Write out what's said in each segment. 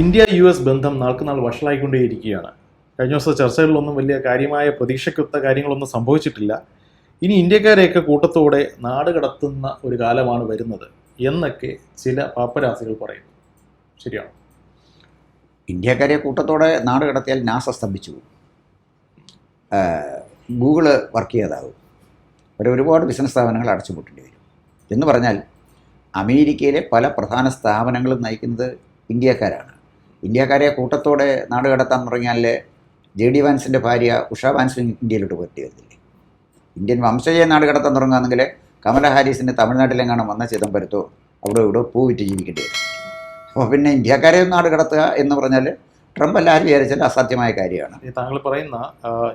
India U S ബന്ധം നാൾക്കുനാൾ വഷളായിക്കൊണ്ടേയിരിക്കുകയാണ്. കഴിഞ്ഞ ദിവസത്തെ ചർച്ചകളിലൊന്നും വലിയ കാര്യമായ പ്രതീക്ഷയ്ക്കൊത്ത കാര്യങ്ങളൊന്നും സംഭവിച്ചിട്ടില്ല. ഇനി ഇന്ത്യക്കാരെയൊക്കെ കൂട്ടത്തോടെ നാട് കടത്തുന്ന ഒരു കാലമാണ് വരുന്നത് എന്നൊക്കെ ചില പാപ്പരാസികൾ പറയുന്നു. ശരിയാണ്? ഇന്ത്യക്കാരെ കൂട്ടത്തോടെ നാട് കടത്തിയാൽ നാസ സ്തംഭിച്ചു ഗൂഗിൾ വർക്ക് ചെയ്യാതാവും. അവർ ഒരുപാട് ബിസിനസ് സ്ഥാപനങ്ങൾ അടച്ചുപൂട്ടേണ്ടി വരും. എന്ന് പറഞ്ഞാൽ അമേരിക്കയിലെ പല പ്രധാന സ്ഥാപനങ്ങളും നയിക്കുന്നത് ഇന്ത്യക്കാരാണ്. ഇന്ത്യക്കാരെ കൂട്ടത്തോടെ നാട് കടത്താൻ തുടങ്ങിയാൽ ജെ ഡി വാൻസിന്റെ ഭാര്യ ഉഷ വാൻസ് ഇന്ത്യയിലോട്ട് പോയിട്ട് വരുന്നില്ലേ ഇന്ത്യൻ വംശജയെ നാട് കടത്താൻ തുടങ്ങുകയാണെങ്കിൽ കമല ഹാരിസിന് തമിഴ്നാട്ടിലെങ്ങാനും വന്ന ചിദംബരത്തോ അവിടെ ഇവിടെ പൂ ജീവിക്കേണ്ടി വരും. അപ്പോൾ പിന്നെ ഇന്ത്യക്കാരെ നാട് കടത്തുക എന്ന് പറഞ്ഞാൽ ട്രംപ് എല്ലാവരും വിചാരിച്ചാൽ അസാധ്യമായ കാര്യമാണ്. താങ്കൾ പറയുന്ന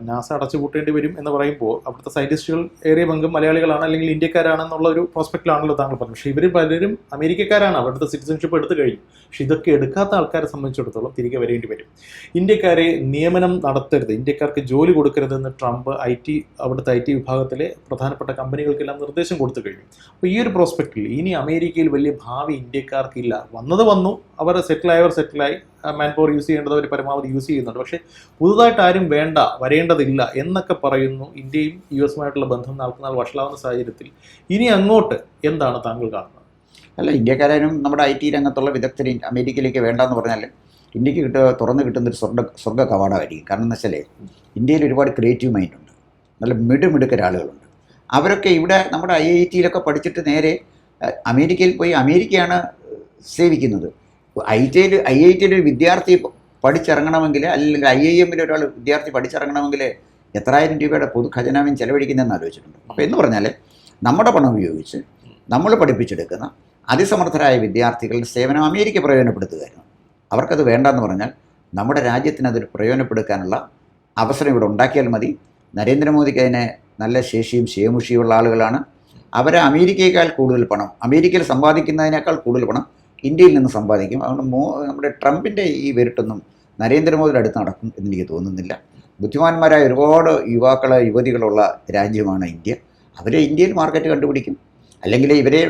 നാസ അടച്ചുപൂട്ടേണ്ടി വരും എന്ന് പറയുമ്പോൾ അവിടുത്തെ സയന്റിസ്റ്റുകൾ ഏറിയ പങ്കും മലയാളികളാണ് അല്ലെങ്കിൽ ഇന്ത്യക്കാരാണെന്നുള്ള ഒരു പ്രോസ്പെക്റ്റിലാണല്ലോ താങ്കൾ പറഞ്ഞത്. പക്ഷേ ഇവർ പലരും അമേരിക്കക്കാരാണ്. അവിടുത്തെ സിറ്റിസൺഷിപ്പ് എടുത്തു കഴിഞ്ഞു. പക്ഷെ ഇതൊക്കെ എടുക്കാത്ത ആൾക്കാരെ സംബന്ധിച്ചിടത്തോളം തിരികെ വരേണ്ടി വരും. ഇന്ത്യക്കാരെ നിയമനം നടത്തരുത്. ഇന്ത്യക്കാർക്ക് ജോലി കൊടുക്കരുതെന്ന് ട്രംപ് ഐ ടി അവിടുത്തെ ഐ ടി വിഭാഗത്തിലെ പ്രധാനപ്പെട്ട കമ്പനികൾക്കെല്ലാം നിർദ്ദേശം കൊടുത്തു കഴിഞ്ഞു. അപ്പോൾ ഈ ഒരു പ്രോസ്പെക്റ്റിൽ ഇനി അമേരിക്കയിൽ വലിയ ഭാവി ഇന്ത്യക്കാർക്കില്ല. വന്നത് വന്നു. അവർ സെറ്റിലായവർ സെറ്റിലായി മാൻ പവർ യൂസ് ചെയ്യേണ്ടത് അവർ പരമാവധി യൂസ് ചെയ്യുന്നുണ്ട്. പക്ഷേ പുതുതായിട്ട് ആരും വേണ്ട വരേണ്ടതില്ല എന്നൊക്കെ പറയുന്നു ഇന്ത്യയും യു എസുമായിട്ടുള്ള ബന്ധം നാൾക്കുനാൾ വഷളാവുന്ന സാഹചര്യത്തിൽ. ഇനി അങ്ങോട്ട് എന്താണ് താങ്കൾ കാണുന്നത്? അല്ല ഇന്ത്യക്കാരും നമ്മുടെ ഐ ടി രംഗത്തുള്ള വിദഗ്ധരെ അമേരിക്കയിലേക്ക് വേണ്ടെന്ന് പറഞ്ഞാൽ ഇന്ത്യയ്ക്ക് കിട്ടുക തുറന്ന് കിട്ടുന്ന ഒരു സ്വർഗ സ്വർഗ കവാടമായിരിക്കും കാരണം എന്ന് വെച്ചാൽ ഇന്ത്യയിൽ ഒരുപാട് ക്രിയേറ്റീവ് മൈൻഡ് ഉണ്ട്. നല്ല മിടുമിടുക്കര ആളുകളുണ്ട്. അവരൊക്കെ ഇവിടെ നമ്മുടെ ഐ ഐ ടിയിലൊക്കെ പഠിച്ചിട്ട് നേരെ അമേരിക്കയിൽ പോയി അമേരിക്കയാണ് സേവിക്കുന്നത്. ഐ ടിയിൽ ഐ ഐ ടിയിൽ ഒരു വിദ്യാർത്ഥി പഠിച്ചിറങ്ങണമെങ്കിൽ അല്ലെങ്കിൽ ഐ ഐ എമ്മിൽ ഒരാൾ വിദ്യാർത്ഥി പഠിച്ചിറങ്ങണമെങ്കിൽ എത്രായിരം രൂപയുടെ പൊതു ഖജനാവിൻ ചെലവഴിക്കുന്നതെന്ന് ആലോചിച്ചിട്ടുണ്ട്. അപ്പോൾ എന്ന് പറഞ്ഞാൽ നമ്മുടെ പണം ഉപയോഗിച്ച് നമ്മൾ പഠിപ്പിച്ചെടുക്കുന്ന അതിസമർത്ഥരായ വിദ്യാർത്ഥികളുടെ സേവനം അമേരിക്ക പ്രയോജനപ്പെടുത്തുകയായിരുന്നു. അവർക്കത് വേണ്ടെന്ന് പറഞ്ഞാൽ നമ്മുടെ രാജ്യത്തിന് അതിൽ പ്രയോജനപ്പെടുത്താനുള്ള അവസരം ഇവിടെ ഉണ്ടാക്കിയാൽ മതി. നരേന്ദ്രമോദിക്ക് അതിന് നല്ല ശേഷിയും ശേമുഷിയുള്ള ആളുകളാണ്. അവരെ അമേരിക്കയേക്കാൾ കൂടുതൽ പണം അമേരിക്കയിൽ സമ്പാദിക്കുന്നതിനേക്കാൾ കൂടുതൽ പണം ഇന്ത്യയിൽ നിന്ന് സമ്പാദിക്കും. അതുകൊണ്ട് മോ നമ്മുടെ ട്രംപിന്റെ ഈ വെരുട്ടൊന്നും നരേന്ദ്രമോദിയുടെ അടുത്ത് നടക്കും എന്ന് എനിക്ക് തോന്നുന്നില്ല. ബുദ്ധിമാന്മാരായ ഒരുപാട് യുവാക്കൾ യുവതികളുള്ള രാജ്യമാണ് ഇന്ത്യ. അവരെ ഇന്ത്യയിൽ മാർക്കറ്റ് കണ്ടുപിടിക്കും. അല്ലെങ്കിൽ ഇവരെ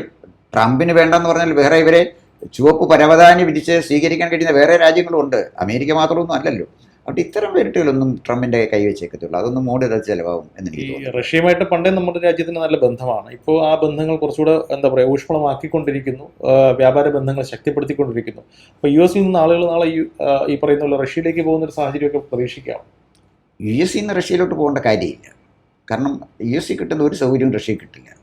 ട്രംപിന് വേണ്ടെന്ന് പറഞ്ഞാൽ വേറെ ഇവരെ ചുവപ്പ് പരവതാനി വിരിച്ച് സ്വീകരിക്കാൻ കഴിയുന്ന വേറെ രാജ്യങ്ങളും ഉണ്ട്. അമേരിക്ക മാത്രമൊന്നും അല്ലല്ലോ. അതുകൊണ്ട് ഇത്തരം വേരിട്ടുകളൊന്നും ട്രംപിന്റെ കൈ വെച്ചേക്കത്തുള്ളൂ. അതൊന്നും മോഡി ചിലവാകും എന്ന് ഈ എനിക്ക് തോന്നുന്നു റഷ്യയുമായിട്ട് പണ്ടേ നമ്മുടെ രാജ്യത്തിന് നല്ല ബന്ധമാണ്. ഇപ്പോൾ ആ ബന്ധങ്ങൾ കുറച്ചുകൂടെ എന്താ പറയുക ഊഷ്മളമാക്കിക്കൊണ്ടിരിക്കുന്നു. ആ, വ്യാപാര ബന്ധങ്ങൾ ശക്തിപ്പെടുത്തിക്കൊണ്ടിരിക്കുന്നു. അപ്പോൾ യു എസിൽ നിന്ന് ആളുകൾ നാളെ ഈ, ആ, ഈ പറയുന്ന പോലെ റഷ്യയിലേക്ക് പോകുന്ന ഒരു സാഹചര്യമൊക്കെ പ്രതീക്ഷിക്കാം. യു എസ് നിന്ന് റഷ്യയിലോട്ട് പോകേണ്ട കാര്യമില്ല. കാരണം യു എസ് കിട്ടുന്ന ഒരു സൗകര്യവും റഷ്യയിൽ കിട്ടില്ല.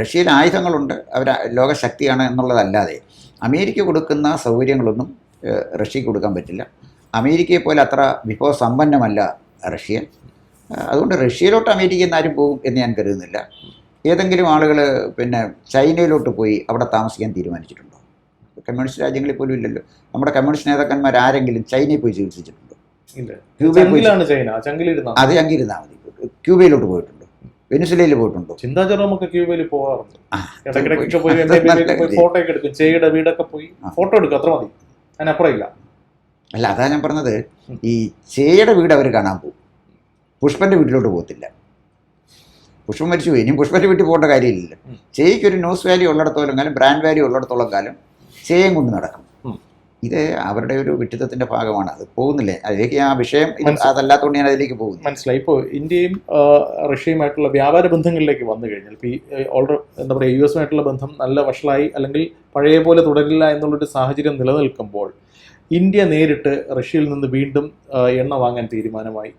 റഷ്യയിൽ ആയുധങ്ങളുണ്ട്. അവർ ലോകശക്തിയാണ് എന്നുള്ളതല്ലാതെ അമേരിക്ക കൊടുക്കുന്ന സൗകര്യങ്ങളൊന്നും ഏഹ്, റഷ്യക്ക് കൊടുക്കാൻ പറ്റില്ല. അമേരിക്കയെ പോലെ അത്ര വിഭവസമ്പന്നമല്ല റഷ്യ അതുകൊണ്ട് റഷ്യയിലോട്ട് അമേരിക്കയിൽ നിന്ന് ആരും പോകും എന്ന് ഞാൻ കരുതുന്നില്ല. ഏതെങ്കിലും ആളുകൾ പിന്നെ ചൈനയിലോട്ട് പോയി അവിടെ താമസിക്കാൻ തീരുമാനിച്ചിട്ടുണ്ടോ? കമ്മ്യൂണിസ്റ്റ് രാജ്യങ്ങളിൽ പോലും ഇല്ലല്ലോ. നമ്മുടെ കമ്മ്യൂണിസ്റ്റ് നേതാക്കന്മാർ ആരെങ്കിലും ചൈനയിൽ പോയി ചികിത്സിച്ചിട്ടുണ്ടോ? ക്യൂബയിൽ പോയി അത് അങ്ങിരുന്നാൽ മതി. ക്യൂബയിലോട്ട് പോയിട്ടുണ്ടോ? വെനിസുലയിൽ പോയിട്ടുണ്ടോ? ചിന്താ ജെറോമൊക്കെ ക്യൂബയിൽ പോകാറുണ്ട്. ഇടയ്ക്കിടയ്ക്ക് പോയി. ഫോട്ടോ ഒക്കെ എടുക്കും. വീടൊക്കെ പോയി ഫോട്ടോ എടുക്കും. അത്ര മതി. അതിനപ്പുറം ഇല്ല. അല്ല അതാ ഞാൻ പറഞ്ഞത്. ഈ ചേയുടെ വീട് അവർ കാണാൻ പോകും. പുഷ്പന്റെ വീട്ടിലോട്ട് പോകത്തില്ല. പുഷ്പം മരിച്ചു പോയി. ഇനി പുഷ്പന്റെ വീട്ടിൽ പോകേണ്ട കാര്യമില്ല. ചേയ്ക്ക് ഒരു ന്യൂസ് വാല്യൂ ഉള്ളിടത്തോളം കാലം ബ്രാൻഡ് വാല്യൂ ഉള്ളിടത്തോളം കാലം ചേയും കൊണ്ട് നടക്കും. ഇത് അവരുടെ ഒരു വിട്ടിത്തത്തിന്റെ ഭാഗമാണ്. അത് പോകുന്നില്ലേ? അതിലേക്ക് ആ വിഷയം അതല്ലാത്തതുകൊണ്ട് ഞാൻ അതിലേക്ക് പോകുന്നു മനസ്സിലായി. ഇപ്പോൾ ഇന്ത്യയും റഷ്യയുമായിട്ടുള്ള വ്യാപാര ബന്ധങ്ങളിലേക്ക് വന്നു കഴിഞ്ഞാൽ ഇപ്പോൾ ഈ ഓൾറെഡി എന്താ പറയുക യു എസുമായിട്ടുള്ള ബന്ധം നല്ല വഷളായി അല്ലെങ്കിൽ പഴയ പോലെ തുടരില്ല എന്നുള്ളൊരു സാഹചര്യം നിലനിൽക്കുമ്പോൾ ഇന്ത്യ നേരിട്ട് റഷ്യയിൽ നിന്ന് വീണ്ടും എണ്ണ വാങ്ങാൻ തീരുമാനമായി.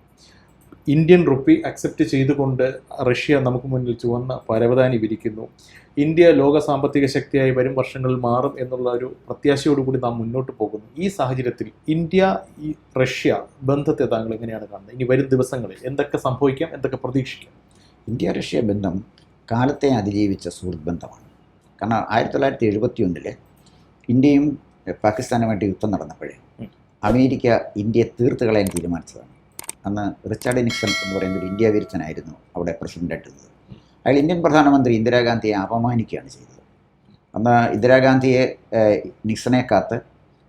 ഇന്ത്യൻ റുപ്പി അക്സെപ്റ്റ് ചെയ്തുകൊണ്ട് റഷ്യ നമുക്ക് മുന്നിൽ ചുവന്ന പരവതാനി വിരിക്കുന്നു. ഇന്ത്യ ലോക സാമ്പത്തിക ശക്തിയായി വരും വർഷങ്ങളിൽ മാറും എന്നുള്ള ഒരു പ്രത്യാശയോടുകൂടി നാം മുന്നോട്ട് പോകുന്നു. ഈ സാഹചര്യത്തിൽ ഇന്ത്യ ഈ റഷ്യ ബന്ധത്തെ താങ്കൾ എങ്ങനെയാണ് കാണുന്നത്? ഇനി വരും ദിവസങ്ങളിൽ എന്തൊക്കെ സംഭവിക്കാം എന്തൊക്കെ പ്രതീക്ഷിക്കാം? ഇന്ത്യ റഷ്യ ബന്ധം കാലത്തെ അതിജീവിച്ച സുഹൃത്ത് ബന്ധമാണ് കാരണം ആയിരത്തി തൊള്ളായിരത്തി എഴുപത്തി ഒന്നിൽ ഇന്ത്യയും എഹ്, പാകിസ്ഥാനുമായിട്ട് യുദ്ധം നടന്നപ്പോഴേ അമേരിക്ക ഇന്ത്യയെ തീർത്ത് കളയാൻ തീരുമാനിച്ചതാണ്. അന്ന് റിച്ചാർഡ് നിക്സൺ എന്ന് പറയുന്ന ഒരു ഇന്ത്യ വിരുദ്ധനായിരുന്നു അവിടെ പ്രസിഡന്റായിട്ടിരുന്നത് അയാൾ ഇന്ത്യൻ പ്രധാനമന്ത്രി ഇന്ദിരാഗാന്ധിയെ അപമാനിക്കുകയാണ് ചെയ്തത്. അന്ന് ഇന്ദിരാഗാന്ധിയെ നിക്സനെ കാത്ത്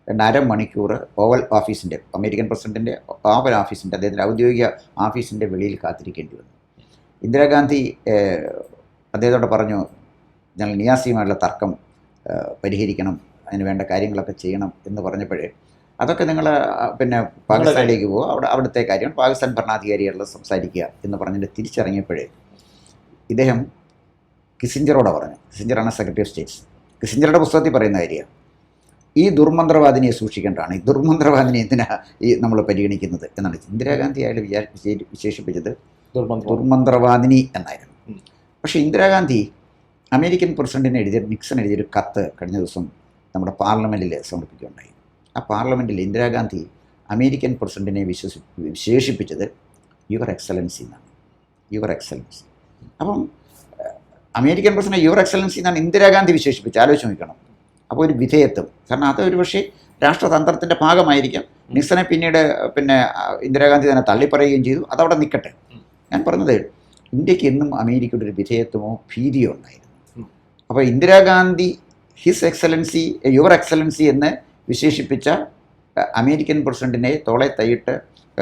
രണ്ട് അരമണിക്കൂർ ഓവൽ ഓഫീസിന്റെ അമേരിക്കൻ പ്രസിഡന്റിന്റെ ഓവൽ ഓഫീസിന്റെ അദ്ദേഹത്തിന്റെ ഔദ്യോഗിക ഓഫീസിന്റെ വെളിയിൽ കാത്തിരിക്കേണ്ടി വന്നു. ഇന്ദിരാഗാന്ധി അദ്ദേഹത്തോട് പറഞ്ഞു ഞങ്ങൾ നിയാസിയുമായുള്ള തർക്കം പരിഹരിക്കണം. അതിന് വേണ്ട കാര്യങ്ങളൊക്കെ ചെയ്യണം എന്ന് പറഞ്ഞപ്പോഴേ അതൊക്കെ നിങ്ങൾ പിന്നെ പാകിസ്ഥാനിലേക്ക് പോകുക അവിടെ അവിടുത്തെ കാര്യങ്ങൾ പാകിസ്ഥാൻ ഭരണാധികാരികളോട് സംസാരിക്കുക എന്ന് പറഞ്ഞിട്ട് തിരിച്ചിറങ്ങിയപ്പോഴേ ഇദ്ദേഹം കിസിഞ്ചറോട് പറഞ്ഞു. കിസിഞ്ചറാണ് സെക്രട്ടറി ഓഫ് സ്റ്റേറ്റ്സ്. കിസിഞ്ചറുടെ പുസ്തകത്തിൽ പറയുന്ന കാര്യമാണ്. ഈ ദുർമന്ത്രവാദിനിയെ സൂക്ഷിക്കേണ്ടതാണ്. ഈ ദുർമന്ത്രവാദിനെ എന്തിനാ ഈ നമ്മൾ പരിഗണിക്കുന്നത് എന്നാണ്. ഇന്ദിരാഗാന്ധി അയാൾ വിചാ വിശേഷിപ്പിച്ചത് ദുർമന്ത്രം ദുർമന്ത്രവാദിനി എന്നായിരുന്നു. പക്ഷേ ഇന്ദിരാഗാന്ധി അമേരിക്കൻ പ്രസിഡന്റിന് എഴുതിയ നിക്സൺ എഴുതിയൊരു കത്ത് കഴിഞ്ഞ ദിവസം നമ്മുടെ പാർലമെന്റിൽ സമർപ്പിക്കുകയുണ്ടായി. ആ പാർലമെന്റിൽ ഇന്ദിരാഗാന്ധി അമേരിക്കൻ പ്രസിഡന്റിനെ വിശ്വസി വിശേഷിപ്പിച്ചത് യുവർ എക്സലൻസി എന്നാണ്. Your excellency. അപ്പം അമേരിക്കൻ പ്രസിഡന്റ് യുവർ എക്സലൻസി എന്നാണ് ഇന്ദിരാഗാന്ധി വിശേഷിപ്പിച്ച് ആലോചിച്ച് നോക്കണം. അപ്പോൾ ഒരു വിധേയത്വം. കാരണം അത് ഒരു പക്ഷേ രാഷ്ട്രതന്ത്രത്തിന്റെ ഭാഗമായിരിക്കാം. നിക്സനെ പിന്നീട് പിന്നെ ഇന്ദിരാഗാന്ധി തന്നെ തള്ളിപ്പറയുകയും ചെയ്തു. അതവിടെ നിൽക്കട്ടെ. ഞാൻ പറഞ്ഞത് ഇന്ത്യയ്ക്ക് എന്നും അമേരിക്കയുടെ ഒരു വിധേയത്വമോ ഭീതിയോ ഉണ്ടായിരുന്നു. അപ്പോൾ Indira Gandhi his excellency your excellency എന്ന് വിശേഷിപ്പിച്ച അമേരിക്കൻ പ്രസിഡന്റിനെ തോളെ തൈയിട്ട്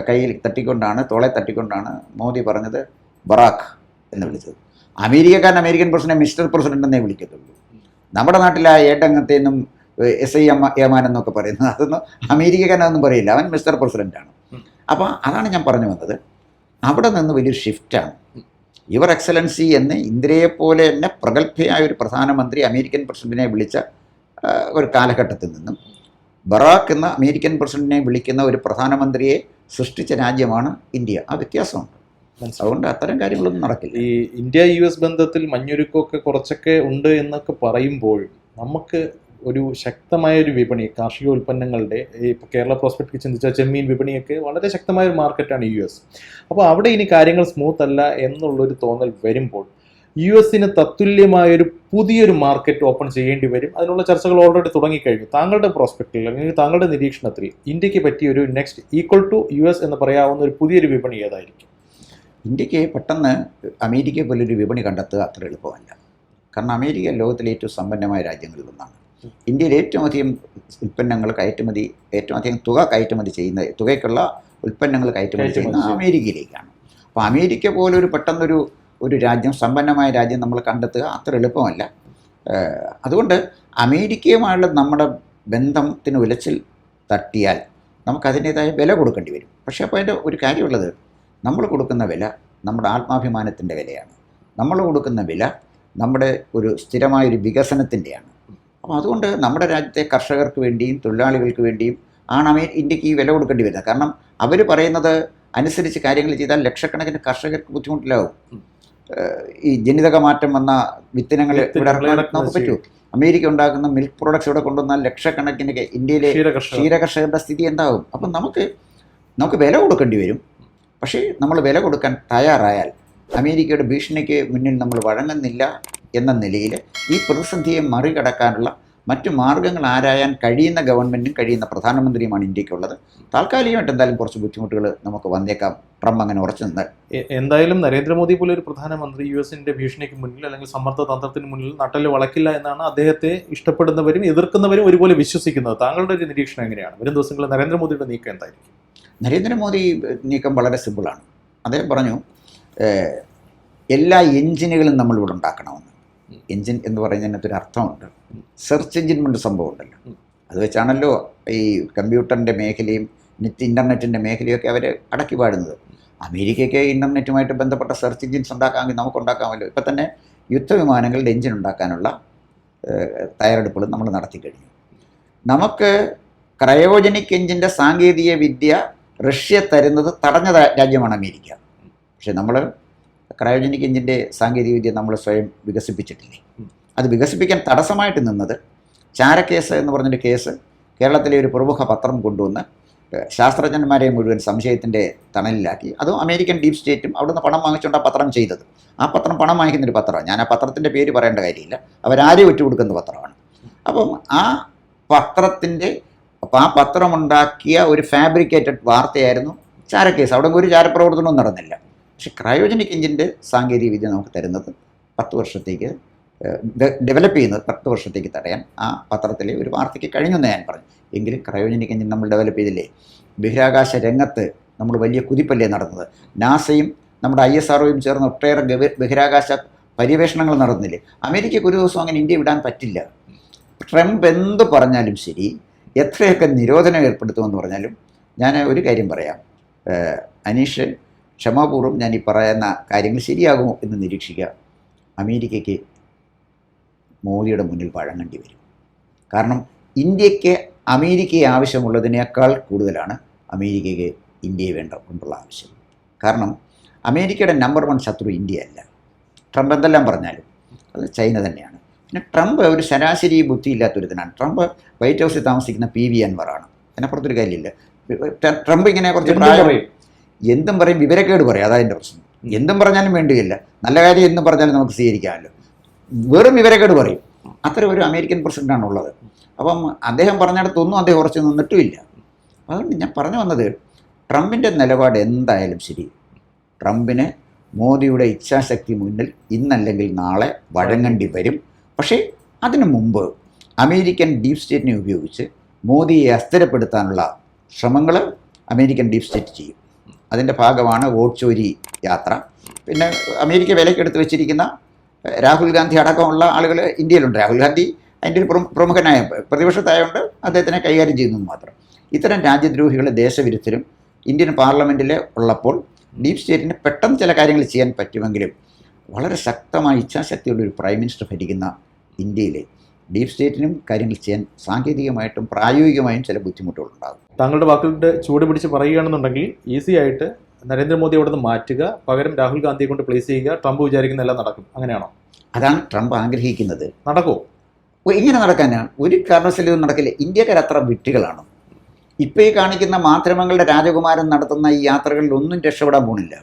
കയ്യിൽ തട്ടിക്കൊണ്ടാണ് തോളെ തട്ടിക്കൊണ്ടാണ് മോദി പറഞ്ഞത് ബറാഖ് എന്ന് വിളിച്ചത്. അമേരിക്കക്കാരൻ അമേരിക്കൻ പ്രസിഡന്റ് മിസ്റ്റർ പ്രസിഡന്റ് എന്നേ വിളിക്കത്തുള്ളൂ. നമ്മുടെ നാട്ടിലെ ആ നിന്നും എസ് ഐ എം ഏമാൻ എന്നൊക്കെ പറയുന്നത് അതൊന്നും അമേരിക്കക്കാരനൊന്നും പറയില്ല. അവൻ മിസ്റ്റർ പ്രസിഡന്റാണ്. ഉം. അപ്പോൾ അതാണ് ഞാൻ പറഞ്ഞു വന്നത്. അവിടെ നിന്ന് വലിയൊരു ഷിഫ്റ്റാണ് യുവർ എക്സലൻസി എന്ന് പോലെ തന്നെ പ്രഗത്ഭയായ ഒരു പ്രധാനമന്ത്രി അമേരിക്കൻ പ്രസിഡന്റിനെ വിളിച്ച ഒരു കാലഘട്ടത്തിൽ നിന്നും ബറാക്ക് എന്ന അമേരിക്കൻ പ്രസിഡന്റിനെ വിളിക്കുന്ന ഒരു പ്രധാനമന്ത്രിയെ സൃഷ്ടിച്ച രാജ്യമാണ് ഇന്ത്യ. ആ വ്യത്യാസമുണ്ട്. അതുകൊണ്ട് അത്തരം കാര്യങ്ങളൊന്നും നടക്കില്ല. ഈ ഇന്ത്യ യു എസ് ബന്ധത്തിൽ മഞ്ഞുരുക്കമൊക്കെ കുറച്ചൊക്കെ ഉണ്ട് എന്നൊക്കെ പറയുമ്പോൾ നമുക്ക് ഒരു ശക്തമായ ഒരു വിപണി കാർഷിക ഉൽപ്പന്നങ്ങളുടെ ഈ ഇപ്പൊ കേരള പ്രോസ്പെക്ട് ചിന്തിച്ച ചെമ്മീൻ വിപണിയൊക്കെ വളരെ ശക്തമായ ഒരു മാർക്കറ്റാണ് യു എസ്. അപ്പോൾ അവിടെ ഇനി കാര്യങ്ങൾ സ്മൂത്ത് അല്ല എന്നുള്ളൊരു തോന്നൽ വരുമ്പോൾ യു എസിന് തത്തുല്യമായൊരു പുതിയൊരു മാർക്കറ്റ് ഓപ്പൺ ചെയ്യേണ്ടി വരും. അതിനുള്ള ചർച്ചകൾ ഓൾറെഡി തുടങ്ങിക്കഴിഞ്ഞു. താങ്കളുടെ പ്രോസ്പെക്റ്റിൽ അല്ലെങ്കിൽ താങ്കളുടെ നിരീക്ഷണത്തിൽ ഇന്ത്യയ്ക്ക് പറ്റിയ ഒരു next equal to U S എന്ന് പറയാവുന്ന ഒരു പുതിയൊരു വിപണി ഏതായിരിക്കും? ഇന്ത്യയ്ക്ക് പെട്ടെന്ന് അമേരിക്കയെ പോലൊരു വിപണി കണ്ടെത്തുക അത്ര എളുപ്പമല്ല. കാരണം അമേരിക്ക ലോകത്തിലെ ഏറ്റവും സമ്പന്നമായ രാജ്യങ്ങളിൽ ഒന്നാണ്. ഇന്ത്യയിൽ ഏറ്റവും അധികം ഉൽപ്പന്നങ്ങൾ കയറ്റുമതി ഏറ്റവും അധികം തുക കയറ്റുമതി ചെയ്യുന്ന തുകയ്ക്കുള്ള ഉൽപ്പന്നങ്ങൾ കയറ്റുമതി ചെയ്യുന്ന അമേരിക്കയിലേക്കാണ്. അപ്പോൾ അമേരിക്ക പോലൊരു പെട്ടെന്നൊരു ഒരു രാജ്യം സമ്പന്നമായ രാജ്യം നമ്മൾ കണ്ടെത്തുക അത്ര എളുപ്പമല്ല. അതുകൊണ്ട് അമേരിക്കയുമായുള്ള നമ്മുടെ ബന്ധത്തിന് ഉലച്ചിൽ തട്ടിയാൽ നമുക്കതിന്റേതായ വില കൊടുക്കേണ്ടി വരും. പക്ഷേ അപ്പോൾ അതിന്റെ ഒരു കാര്യമുള്ളത് നമ്മൾ കൊടുക്കുന്ന വില നമ്മുടെ ആത്മാഭിമാനത്തിന്റെ വിലയാണ്. നമ്മൾ കൊടുക്കുന്ന വില നമ്മുടെ ഒരു സ്ഥിരമായൊരു വികസനത്തിന്റെയാണ്. അപ്പോൾ അതുകൊണ്ട് നമ്മുടെ രാജ്യത്തെ കർഷകർക്ക് വേണ്ടിയും തൊഴിലാളികൾക്ക് വേണ്ടിയും ആണ് അമേ ഇന്ത്യയ്ക്ക് ഈ വില കൊടുക്കേണ്ടി വരുന്നത് കാരണം അവർ പറയുന്നത് അനുസരിച്ച് കാര്യങ്ങൾ ചെയ്താൽ ലക്ഷക്കണക്കിന് കർഷകർക്ക് ബുദ്ധിമുട്ടിലാവും. ഈ ജനിതക മാറ്റം വന്ന വിത്തിനങ്ങൾ വിത്ത് ഇവിടെ നമുക്ക് പറ്റുമോ അമേരിക്ക ഉണ്ടാക്കുന്ന മിൽക്ക് പ്രോഡക്ട്സ് ഇവിടെ കൊണ്ടുവന്നാൽ ലക്ഷക്കണക്കിന് ഇന്ത്യയിലെ ക്ഷീരകർഷകരുടെ സ്ഥിതി എന്താകും അപ്പം നമുക്ക് നമുക്ക് വില കൊടുക്കേണ്ടി വരും. പക്ഷേ നമ്മൾ വില കൊടുക്കാൻ തയ്യാറായാൽ അമേരിക്കയുടെ ഭീഷണിക്ക് മുന്നിൽ നമ്മൾ വഴങ്ങുന്നില്ല എന്ന നിലയിൽ ഈ പ്രതിസന്ധിയെ മറികടക്കാനുള്ള മറ്റു മാർഗങ്ങൾ ആരായാൻ കഴിയുന്ന ഗവൺമെന്റും കഴിയുന്ന പ്രധാനമന്ത്രിയുമാണ് ഇന്ത്യക്കുള്ളത്. താൽക്കാലികമായിട്ട് എന്തായാലും കുറച്ച് ബുദ്ധിമുട്ടുകൾ നമുക്ക് വന്നേക്കാം. ട്രംപ് അങ്ങനെ ഉറച്ചു നിന്നാൽ എന്തായാലും നരേന്ദ്രമോദി പോലെ ഒരു പ്രധാനമന്ത്രി യു എസിന്റെ ഭീഷണിക്ക് മുന്നിൽ അല്ലെങ്കിൽ സമ്മർദ്ദ തന്ത്രത്തിന് മുന്നിൽ നട്ടൽ വളക്കില്ല എന്നാണ് അദ്ദേഹത്തെ ഇഷ്ടപ്പെടുന്നവരും എതിർക്കുന്നവരും ഒരുപോലെ വിശ്വസിക്കുന്നത്. താങ്കളുടെ ഒരു നിരീക്ഷണം എങ്ങനെയാണ്? വരും ദിവസങ്ങളിൽ നരേന്ദ്രമോദിയുടെ നീക്കം എന്തായിരിക്കും? നരേന്ദ്രമോദി നീക്കം വളരെ സിമ്പിളാണ് അദ്ദേഹം പറഞ്ഞു എല്ലാ എഞ്ചിനുകളും നമ്മൾ ഇവിടെ ഉണ്ടാക്കണമെന്ന്. എഞ്ചിൻ എന്ന് പറയുന്നതിനകത്തൊരു അർത്ഥമുണ്ട്. സെർച്ച് എഞ്ചിൻ കൊണ്ട് സംഭവം ഉണ്ടല്ലോ. അത് വെച്ചാണല്ലോ ഈ കമ്പ്യൂട്ടറിന്റെ മേഖലയും നെറ്റ് ഇന്റർനെറ്റിന്റെ മേഖലയൊക്കെ അവർ അടക്കി പാടുന്നത്. അമേരിക്കയ്ക്ക് ഇന്റർനെറ്റുമായിട്ട് ബന്ധപ്പെട്ട സെർച്ച് എഞ്ചിൻസ് ഉണ്ടാക്കാമെങ്കിൽ നമുക്ക് ഉണ്ടാക്കാമല്ലോ. ഇപ്പം തന്നെ യുദ്ധവിമാനങ്ങളുടെ എഞ്ചിൻ ഉണ്ടാക്കാനുള്ള തയ്യാറെടുപ്പുകൾ നമ്മൾ നടത്തി കഴിഞ്ഞു. നമുക്ക് ക്രയോജനിക് എഞ്ചിന്റെ സാങ്കേതിക വിദ്യ റഷ്യ തരുന്നത് തടഞ്ഞ രാജ്യമാണ് അമേരിക്ക. പക്ഷെ നമ്മൾ ക്രയോജനിക് എഞ്ചിന്റെ സാങ്കേതികവിദ്യ നമ്മൾ സ്വയം വികസിപ്പിച്ചിട്ടില്ലേ? അത് വികസിപ്പിക്കാൻ തടസ്സമായിട്ട് നിന്നത് ചാരക്കേസ് എന്ന് പറഞ്ഞൊരു കേസ് കേരളത്തിലെ ഒരു പ്രമുഖ പത്രം കൊണ്ടുവന്ന് ശാസ്ത്രജ്ഞന്മാരെ മുഴുവൻ സംശയത്തിന്റെ തണലിലാക്കി. അതും അമേരിക്കൻ ഡീപ് സ്റ്റേറ്റും അവിടുന്ന് പണം വാങ്ങിച്ചുകൊണ്ട് ആ പത്രം ചെയ്തത്. ആ പത്രം പണം വാങ്ങിക്കുന്നൊരു പത്രമാണ്. ഞാൻ ആ പത്രത്തിന്റെ പേര് പറയേണ്ട കാര്യമില്ല. അവരാരും വിട്ടുകൊടുക്കുന്ന പത്രമാണ്. അപ്പം ആ പത്രത്തിന്റെ അപ്പം ആ പത്രമുണ്ടാക്കിയ ഒരു ഫാബ്രിക്കേറ്റഡ് വാർത്തയായിരുന്നു ചാരക്കേസ്. അവിടെ ഒരു ചാരപ്രവർത്തനവും നടന്നില്ല. പക്ഷെ ക്രയോജനിക് എഞ്ചിന്റെ സാങ്കേതിക വിദ്യ നമുക്ക് തരുന്നത് പത്ത് വർഷത്തേക്ക് ഡെവലപ്പ് ചെയ്യുന്നത് പത്ത് വർഷത്തേക്ക് തടയാൻ ആ പത്രത്തിലെ ഒരു വാർത്തയ്ക്ക് കഴിഞ്ഞെന്ന് ഞാൻ പറഞ്ഞു. എങ്കിലും ക്രയോജനിക് എഞ്ചിൻ നമ്മൾ ഡെവലപ്പ് ചെയ്തില്ലേ? ബഹിരാകാശ രംഗത്ത് നമ്മൾ വലിയ കുതിപ്പല്ലേ നടന്നത്? നാസയും നമ്മുടെ ഐ എസ് ആർഒയും ചേർന്ന് ഒട്ടേറെ ബഹിരാകാശ പര്യവേഷണങ്ങൾ നടന്നില്ലേ? അമേരിക്കയ്ക്ക് ഒരു ദിവസം അങ്ങനെ ഇന്ത്യ വിടാൻ പറ്റില്ല. ട്രംപ് എന്ത് പറഞ്ഞാലും ശരി എത്രയൊക്കെ നിരോധനം ഏർപ്പെടുത്തുമെന്ന് പറഞ്ഞാലും ഞാൻ ഒരു കാര്യം പറയാം. അനീഷ് ക്ഷമാപൂർവം ഞാൻ ഈ പറയുന്ന കാര്യങ്ങൾ ശരിയാകുമോ എന്ന് നിരീക്ഷിക്കുക. അമേരിക്കയ്ക്ക് മോദിയുടെ മുന്നിൽ വഴങ്ങേണ്ടി വരും. കാരണം ഇന്ത്യയ്ക്ക് അമേരിക്കയെ ആവശ്യമുള്ളതിനേക്കാൾ കൂടുതലാണ് അമേരിക്കയ്ക്ക് ഇന്ത്യയെ വേണ്ട കൊണ്ടുള്ള ആവശ്യം. കാരണം അമേരിക്കയുടെ നമ്പർ വൺ ശത്രു ഇന്ത്യ അല്ല ട്രംപ് എന്തെല്ലാം പറഞ്ഞാലും അത് ചൈന തന്നെയാണ്. പിന്നെ ട്രംപ് ഒരു ശരാശരി ബുദ്ധിയില്ലാത്തൊരുത്തനാണ്. ട്രംപ് വൈറ്റ് ഹൗസിൽ താമസിക്കുന്ന പി വി അൻവറാണ് അതിനപ്പുറത്തൊരു കാര്യമില്ല. ട്രംപ് ഇങ്ങനെ കുറച്ച് പ്രായം എന്തും പറയും വിവരക്കേട് പറയും. അതാ എന്റെ പ്രശ്നം. എന്തും പറഞ്ഞാലും വേണ്ടിയില്ല നല്ല കാര്യം എന്തും പറഞ്ഞാലും നമുക്ക് സ്വീകരിക്കാമല്ലോ. വെറും വിവരക്കേട് പറയും. അത്തരം ഒരു അമേരിക്കൻ പ്രസിഡന്റാണ് ഉള്ളത്. അപ്പം അദ്ദേഹം പറഞ്ഞിടത്തൊന്നും അദ്ദേഹം ഉറച്ചു നിന്നിട്ടുമില്ല. അതുകൊണ്ട് ഞാൻ പറഞ്ഞു വന്നത് ട്രംപിന്റെ നിലപാട് എന്തായാലും ശരി. ട്രംപിന് മോദിയുടെ ഇച്ഛാശക്തി മുന്നിൽ ഇന്നല്ലെങ്കിൽ നാളെ വഴങ്ങേണ്ടി വരും. പക്ഷേ അതിനു മുമ്പ് അമേരിക്കൻ ഡീപ് സ്റ്റേറ്റിനെ ഉപയോഗിച്ച് മോദിയെ അസ്ഥിരപ്പെടുത്താനുള്ള ശ്രമങ്ങൾ അമേരിക്കൻ ഡീപ് സ്റ്റേറ്റ് ചെയ്യും. അതിന്റെ ഭാഗമാണ് വോട്ട് ചോരി യാത്ര. പിന്നെ അമേരിക്ക വിലക്കെടുത്ത് വെച്ചിരിക്കുന്ന രാഹുൽ ഗാന്ധി അടക്കമുള്ള ആളുകൾ ഇന്ത്യയിലുണ്ട്. രാഹുൽ ഗാന്ധി അതിന്റെ ഒരു പ്രമു- പ്രമുഖനായ പ്രതിപക്ഷത്തായതുകൊണ്ട് അദ്ദേഹത്തിനെ കൈകാര്യം ചെയ്യുന്നു മാത്രം. ഇത്തരം രാജ്യദ്രോഹികൾ ദേശവിരുദ്ധരും ഇന്ത്യൻ പാർലമെന്റിൽ ഉള്ളപ്പോൾ ഡീപ് സ്റ്റേറ്റിന് പെട്ടെന്ന് ചില കാര്യങ്ങൾ ചെയ്യാൻ പറ്റുമെങ്കിലും വളരെ ശക്തമായ ഇച്ഛാശക്തിയുള്ള ഒരു പ്രൈം മിനിസ്റ്റർ ഭരിക്കുന്ന ഇന്ത്യയിലെ ഡീപ് സ്റ്റേറ്റിനും കാര്യങ്ങൾ ചെയ്യാൻ സാങ്കേതികമായിട്ടും പ്രായോഗികമായും ചില ബുദ്ധിമുട്ടുകളുണ്ടാകും. താങ്കളുടെ വാക്കുകളുടെ ചൂട് പിടിച്ച് പറയുകയാണെന്നുണ്ടെങ്കിൽ ഈസി ആയിട്ട് നരേന്ദ്രമോദി അവിടെ നിന്ന് മാറ്റുക പകരം രാഹുൽ ഗാന്ധിയെ കൊണ്ട് പ്ലേസ് ചെയ്യുക ട്രംപ് വിചാരിക്കുന്ന എല്ലാം നടക്കും. അങ്ങനെയാണോ? അതാണ് ട്രംപ് ആഗ്രഹിക്കുന്നത്. നടക്കുമോ ഇങ്ങനെ നടക്കാനാണ് ഒരു കാരണവശാലും നടക്കില്ല. ഇന്ത്യക്കാർ അത്ര വിട്ടുകളാണ്. ഇപ്പോൾ ഈ കാണിക്കുന്ന മാധ്യമങ്ങളുടെ രാജകുമാരൻ നടത്തുന്ന ഈ യാത്രകളിൽ ഒന്നും രക്ഷപ്പെടാൻ പോകുന്നില്ല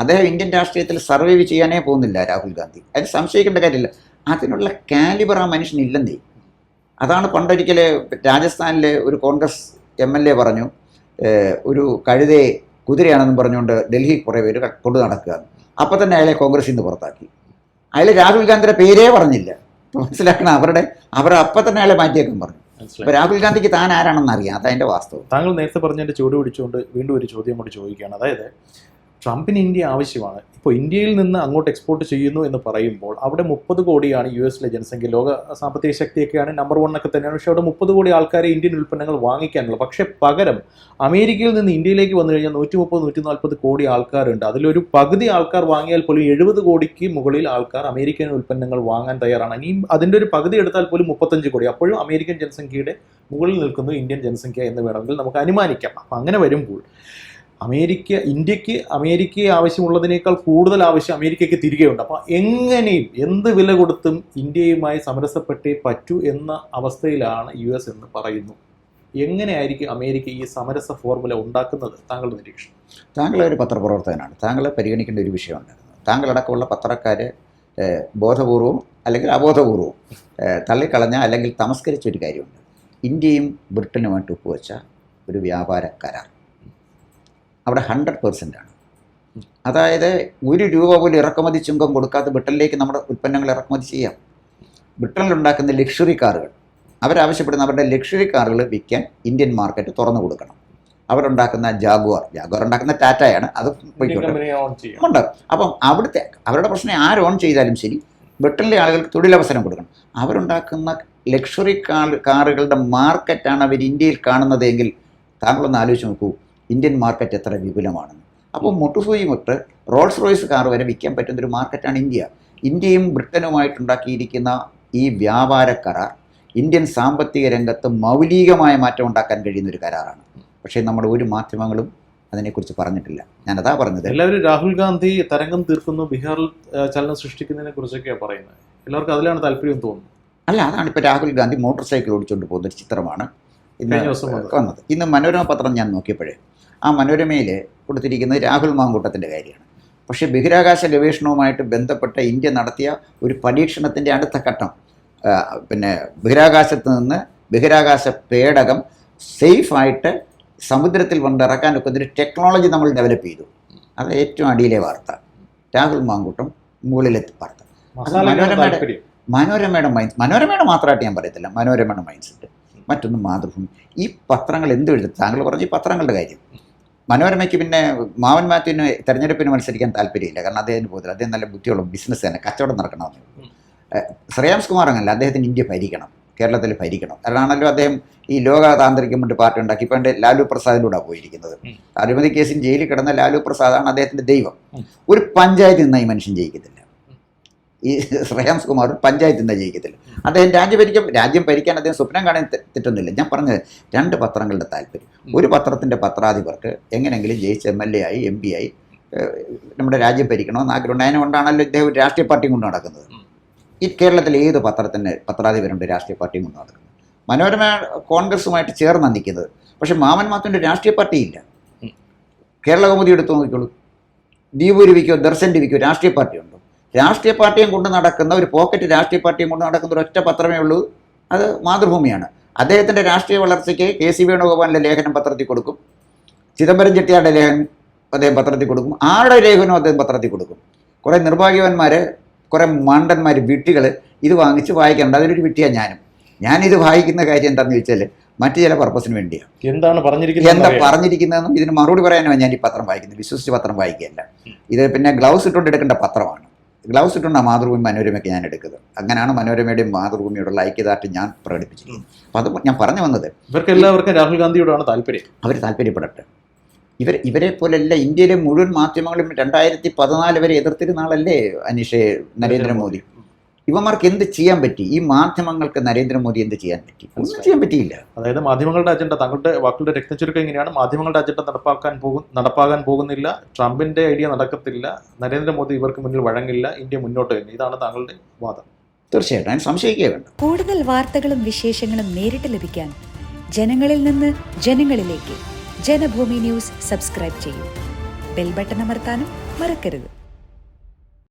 അദ്ദേഹം ഇന്ത്യൻ രാഷ്ട്രീയത്തിൽ സർവൈവ് ചെയ്യാനേ പോകുന്നില്ല രാഹുൽ ഗാന്ധി. അതിന് സംശയിക്കേണ്ട കാര്യമില്ല. അതിനുള്ള കാലിബർ ആ മനുഷ്യനില്ലെന്നേ അതാണ് പണ്ടൊരിക്കൽ രാജസ്ഥാനിലെ ഒരു കോൺഗ്രസ് എം എൽ എ പറഞ്ഞു ഒരു കഴുതയെ കുതിരയാണെന്ന് പറഞ്ഞുകൊണ്ട് ഡൽഹി കുറേ പേര് കൊണ്ടു നടക്കുക. അപ്പോൾ തന്നെ അയാളെ കോൺഗ്രസിൽ നിന്ന് പുറത്താക്കി. അയാൾ രാഹുൽ ഗാന്ധിയുടെ പേരേ പറഞ്ഞില്ല. മനസ്സിലാക്കണം അവരുടെ അവർ അപ്പം തന്നെ അയാളെ മാറ്റിയേക്കാൻ പറഞ്ഞു. അപ്പൊ അപ്പോൾ രാഹുൽ ഗാന്ധിക്ക് താൻ ആരാണെന്ന് അറിയാം അതതിന്റെ വാസ്തവം. താങ്കൾ നേരത്തെ പറഞ്ഞതിന്റെ ചൂട് പിടിച്ചുകൊണ്ട് വീണ്ടും ഒരു ചോദ്യം കൂടി ചോദിക്കുകയാണ്. അതായത് ട്രംപിന് ഇന്ത്യ ആവശ്യമാണ്. ഇപ്പോൾ ഇന്ത്യയിൽ നിന്ന് അങ്ങോട്ട് എക്സ്പോർട്ട് ചെയ്യുന്നു എന്ന് പറയുമ്പോൾ അവിടെ മുപ്പത് കോടിയാണ് യു എസിലെ ജനസംഖ്യ. ലോക സാമ്പത്തിക ശക്തിയൊക്കെയാണ് നമ്പർ വൺ ഒക്കെ തന്നെയാണ്. പക്ഷേ അവിടെ മുപ്പത് കോടി ആൾക്കാരെ ഇന്ത്യൻ ഉൽപ്പന്നങ്ങൾ വാങ്ങിക്കാനുള്ളൂ. പക്ഷേ പകരം അമേരിക്കയിൽ നിന്ന് ഇന്ത്യയിലേക്ക് വന്നു കഴിഞ്ഞാൽ നൂറ്റി മുപ്പത് നൂറ്റി നാൽപ്പത് കോടി ആൾക്കാരുണ്ട്. അതിലൊരു പകുതി ആൾക്കാർ വാങ്ങിയാൽ പോലും എഴുപത് കോടിക്ക് മുകളിൽ ആൾക്കാർ അമേരിക്കൻ ഉൽപ്പന്നങ്ങൾ വാങ്ങാൻ തയ്യാറാണ്. ഇനിയും അതിന്റെ ഒരു പകുതി എടുത്താൽ പോലും മുപ്പത്തഞ്ച് കോടി. അപ്പോഴും അമേരിക്കൻ ജനസംഖ്യയുടെ മുകളിൽ നിൽക്കുന്നു ഇന്ത്യൻ ജനസംഖ്യ എന്ന് വേണമെങ്കിൽ നമുക്ക് അനുമാനിക്കാം. അപ്പം അങ്ങനെ വരുമ്പോൾ അമേരിക്ക ഇന്ത്യയ്ക്ക് അമേരിക്കയെ ആവശ്യമുള്ളതിനേക്കാൾ കൂടുതൽ ആവശ്യം അമേരിക്കയ്ക്ക് തിരികെയുണ്ട് അപ്പോൾ എങ്ങനെയും എന്ത് വില കൊടുത്തും ഇന്ത്യയുമായി സമരസപ്പെട്ടേ പറ്റൂ എന്ന അവസ്ഥയിലാണ് യു എസ് എന്ന് പറയുന്നു. എങ്ങനെയായിരിക്കും അമേരിക്ക ഈ സമരസ ഫോർമുല ഉണ്ടാക്കുന്നത്? താങ്കളുടെ നിരീക്ഷണം. താങ്കൾ ഒരു പത്രപ്രവർത്തകനാണ്. താങ്കളെ പരിഗണിക്കേണ്ട ഒരു വിഷയമുണ്ടായിരുന്നു താങ്കളടക്കമുള്ള പത്രക്കാർ ബോധപൂർവവും അല്ലെങ്കിൽ അബോധപൂർവവും ഏഹ്, തള്ളിക്കളഞ്ഞ അല്ലെങ്കിൽ തമസ്കരിച്ച ഒരു കാര്യമുണ്ട്. ഇന്ത്യയും ബ്രിട്ടനുമായിട്ട് ഒപ്പുവെച്ച ഒരു വ്യാപാര കരാർ. അവിടെ ഹൺഡ്രഡ് പെർസെന്റ് ആണ്. അതായത് ഒരു രൂപ പോലും ഇറക്കുമതി ചുങ്കം കൊടുക്കാതെ ബ്രിട്ടനിലേക്ക് നമ്മുടെ ഉൽപ്പന്നങ്ങൾ ഇറക്കുമതി ചെയ്യാം. ബ്രിട്ടനിലുണ്ടാക്കുന്ന ലക്ഷറി കാറുകൾ അവരാവശ്യപ്പെടുന്ന അവരുടെ ലക്ഷറി കാറുകൾ വിൽക്കാൻ ഇന്ത്യൻ മാർക്കറ്റ് തുറന്നു കൊടുക്കണം. അവരുണ്ടാക്കുന്ന ജാഗ്വാർ ജാഗ്വാർ ഉണ്ടാക്കുന്ന ടാറ്റയാണ് അത് ഉണ്ട്. അപ്പം അവിടുത്തെ അവരുടെ പ്രശ്നം ആര് ഓൺ ചെയ്താലും ശരി ബ്രിട്ടനിലെ ആളുകൾക്ക് തൊഴിലവസരം കൊടുക്കണം. അവരുണ്ടാക്കുന്ന ലക്ഷറി കാറുകളുടെ മാർക്കറ്റാണ് അവർ ഇന്ത്യയിൽ കാണുന്നതെങ്കിൽ താങ്കളൊന്ന് ആലോചിച്ച് നോക്കൂ. ഇന്ത്യൻ മാർക്കറ്റ് എത്ര വിപുലമാണെന്ന് അപ്പോൾ മുട്ടുസൂയി മുട്ട് റോൾസ് റോയ്സ് കാർ വരെ വിൽക്കാൻ പറ്റുന്ന ഒരു മാർക്കറ്റാണ് ഇന്ത്യ. ഇന്ത്യയും ബ്രിട്ടനുമായിട്ടുണ്ടാക്കിയിരിക്കുന്ന ഈ വ്യാപാര കരാർ ഇന്ത്യൻ സാമ്പത്തിക രംഗത്ത് മൗലികമായ മാറ്റം ഉണ്ടാക്കാൻ കഴിയുന്ന ഒരു കരാറാണ്. പക്ഷേ നമ്മുടെ ഒരു മാധ്യമങ്ങളും അതിനെക്കുറിച്ച് പറഞ്ഞിട്ടില്ല. ഞാനതാ പറഞ്ഞത്. എല്ലാവരും രാഹുൽ ഗാന്ധി തരംഗം തീർക്കുന്നു ബീഹാറിൽ ചലനം സൃഷ്ടിക്കുന്നതിനെ കുറിച്ചൊക്കെയാണ് പറയുന്നത്. എല്ലാവർക്കും അതിലാണ് താല്പര്യം തോന്നുന്നത്. അല്ല അതാണ് ഇപ്പോൾ രാഹുൽ ഗാന്ധി മോട്ടോർ സൈക്കിൾ ഓടിച്ചുകൊണ്ട് പോകുന്ന ഒരു ചിത്രമാണ്. ഇന്ന് വന്നത്. ഇന്ന് മനോരമ പത്രം ഞാൻ നോക്കിയപ്പോഴേ ആ മനോരമയിൽ കൊടുത്തിരിക്കുന്നത് രാഹുൽ മാങ്കൂട്ടത്തിന്റെ കാര്യമാണ്. പക്ഷേ ബഹിരാകാശ ഗവേഷണവുമായിട്ട് ബന്ധപ്പെട്ട ഇന്ത്യ നടത്തിയ ഒരു പരീക്ഷണത്തിന്റെ അടുത്ത ഘട്ടം പിന്നെ ബഹിരാകാശത്ത് നിന്ന് ബഹിരാകാശ പേടകം സേഫായിട്ട് സമുദ്രത്തിൽ കൊണ്ടിറക്കാൻ ഒക്കെ ഒരു ടെക്നോളജി നമ്മൾ ഡെവലപ്പ് ചെയ്തു. അത് ഏറ്റവും അടിയിലെ വാർത്ത. രാഹുൽ മാങ്കൂട്ടം മുകളിലെത്തി വാർത്ത. മനോരമയുടെ- മനോരമയുടെ മൈൻഡ് മനോരമയുടെ മാത്രമായിട്ട് ഞാൻ പറയത്തില്ല. മനോരമയുടെ മൈൻഡ് സെറ്റ് മറ്റൊന്ന് മാതൃഭൂമി. ഈ പത്രങ്ങൾ എന്ത് എഴുതും? താങ്കൾ പറഞ്ഞു ഈ പത്രങ്ങളുടെ കാര്യം. മനോരമയ്ക്ക് പിന്നെ മാവൻ മാത്യുവിന് തെരഞ്ഞെടുപ്പിന് മത്സരിക്കാൻ താല്പര്യമില്ല. കാരണം അദ്ദേഹത്തിന് പോകത്തില്ല. അദ്ദേഹം നല്ല ബുദ്ധിയുള്ള ബിസിനസ് തന്നെ. കച്ചവടം നടക്കണമെന്ന്. ശ്രേയാംസ് കുമാർ അങ്ങനല്ല. അദ്ദേഹത്തിന് ഇന്ത്യ ഭരിക്കണം. കേരളത്തിൽ ഭരിക്കണം. അതാണല്ലോ അദ്ദേഹം ഈ ലോക താന്ത്രികം കൊണ്ട് പാർട്ടി ഉണ്ടാക്കി. ഇപ്പം ലാലു പ്രസാദിലൂടെ പോയിരിക്കുന്നത്. അഴിമതി കേസിൽ ജയിലിൽ കിടന്ന ലാലു പ്രസാദാണ് അദ്ദേഹത്തിന്റെ ദൈവം. ഒരു പഞ്ചായത്തിൽ നിന്ന് ഈ മനുഷ്യൻ ജയിക്കത്തില്ല. ഈ ശ്രേയാംസ് കുമാർ പഞ്ചായത്ത് നിന്ന ജയിക്കത്തില്ല അദ്ദേഹം രാജ്യം ഭരിക്കും രാജ്യം ഭരിക്കാൻ അദ്ദേഹം സ്വപ്നം കാണാൻ തെറ്റൊന്നുമില്ല ഞാൻ പറഞ്ഞത് രണ്ട് പത്രങ്ങളുടെ താല്പര്യം. ഒരു പത്രത്തിന്റെ പത്രാധിപർക്ക് എങ്ങനെയെങ്കിലും ജയിച്ച് എം എൽ എ ആയി എം പി ആയി നമ്മുടെ രാജ്യം ഭരിക്കണമെന്ന് ആഗ്രഹമുണ്ട് അതിനുകൊണ്ടാണല്ലോ ഇദ്ദേഹം രാഷ്ട്രീയ പാർട്ടിയും കൊണ്ട് നടക്കുന്നത്. ഈ കേരളത്തിൽ ഏത് പത്രത്തിന് പത്രാധിപരുണ്ട് രാഷ്ട്രീയ പാർട്ടിയും കൊണ്ട് നടക്കുന്നത്? മനോരമ കോൺഗ്രസുമായിട്ട് ചേർന്നാണ് നിൽക്കുന്നത്. പക്ഷേ മാമൻ മാത്തുവിന്റെ രാഷ്ട്രീയ പാർട്ടിയില്ല ഇല്ല. കേരള കൗമുദി എടുത്തു നോക്കിക്കോളൂ. ദീപു രവിക്കോ ദർശൻ രവിക്കോ രാഷ്ട്രീയ പാർട്ടിയുണ്ടോ രാഷ്ട്രീയ പാർട്ടിയും കൊണ്ട് നടക്കുന്ന ഒരു പോക്കറ്റ് രാഷ്ട്രീയ പാർട്ടിയും കൊണ്ട് നടക്കുന്ന ഒരു ഒറ്റ പത്രമേ ഉള്ളൂ. അത് മാതൃഭൂമിയാണ്. അദ്ദേഹത്തിന്റെ രാഷ്ട്രീയ വളർച്ചയ്ക്ക് കെ സി വേണുഗോപാലിന്റെ ലേഖനം പത്രത്തിൽ കൊടുക്കും. ചിദംബരം ചെട്ടിയാരുടെ ലേഖനം അദ്ദേഹം പത്രത്തിൽ കൊടുക്കും. ആരുടെ ലേഖനവും അദ്ദേഹം പത്രത്തിൽ കൊടുക്കും. കുറേ നിർഭാഗ്യവാന്മാർ കുറേ മണ്ടന്മാർ വിട്ടികൾ ഇത് വാങ്ങിച്ച് വായിക്കേണ്ട അതിലൊരു വിട്ടിയാണ് ഞാനും. ഞാനിത് വായിക്കുന്ന കാര്യം എന്താണെന്ന് ചോദിച്ചാൽ മറ്റു ചില പർപ്പസിന് വേണ്ടിയാണ് എന്താണ് പറഞ്ഞിരിക്കുന്നത് എന്താ. പറഞ്ഞിരിക്കുന്നതെന്നും ഇതിന് മറുപടി പറയാനാണ് ഞാൻ ഈ പത്രം വായിക്കുന്നത്? വിശ്വസിച്ച് പത്രം വായിക്കുകയല്ല. ഇത് പിന്നെ ഗ്ലൗസ് ഇട്ടുകൊണ്ട് എടുക്കേണ്ട പത്രമാണ്. ഗ്ലൗസ് ഇട്ടുകൊണ്ടാണ് മാതൃഭൂമി മനോരമയ്ക്ക് ഞാൻ എടുക്കുന്നത്. അങ്ങനെയാണ് മനോരമയുടെയും മാതൃഭൂമിയോടുള്ള ഐക്യദാർഢ്യം ഞാൻ പ്രകടിപ്പിച്ചിരിക്കുന്നത്. അപ്പോൾ അത് ഞാൻ പറഞ്ഞു വന്നത് ഇവർക്ക് എല്ലാവർക്കും രാഹുൽ ഗാന്ധിയോടാണ് താല്പര്യം. അവർ താല്പര്യപ്പെടട്ടെ. ഇവർ ഇവരെ പോലെയല്ല ഇന്ത്യയിലെ മുഴുവൻ മാധ്യമങ്ങളും രണ്ടായിരത്തി പതിനാല് വരെ എതിർത്തിരുന്ന ആളല്ലേ അനീഷേ നരേന്ദ്രമോദി. ഇവന്മാർക്ക് എന്ത് ചെയ്യാൻ പറ്റി? ഈ മാധ്യമങ്ങൾക്ക് നരേന്ദ്രമോദി എന്ത് ചെയ്യാൻ പറ്റി? ഒന്നും ചെയ്യാൻ പറ്റിയില്ല. അതായത് മാധ്യമങ്ങളുടെ അജണ്ട തങ്ങളുടെ വാക്കുകളുടെ രക്തചുരുക്കം ഇങ്ങനെയാണ്. മാധ്യമങ്ങളുടെ അജണ്ട നടപ്പാക്കാൻ പോകും നടപ്പാകാൻ പോകുന്നില്ല. ട്രംപിന്റെ ഐഡിയ നടക്കത്തില്ല. നരേന്ദ്രമോദി ഇവർക്ക് മുന്നിൽ വഴങ്ങില്ല. ഇന്ത്യ മുന്നോട്ട് തന്നെ. ഇതാണ് താങ്കളുടെ വാദം. തീർച്ചയായിട്ടും. സംശയിക്കുക വേണ്ട. കൂടുതൽ വാർത്തകളും വിശേഷങ്ങളും നേരിട്ട് ലഭിക്കാൻ ജനങ്ങളിൽ നിന്ന് ജനങ്ങളിലേക്ക് ജനഭൂമി ന്യൂസ് സബ്സ്ക്രൈബ് ചെയ്യൂ. ബെൽ ബട്ടൺ അമർത്താനും മറക്കരുത്.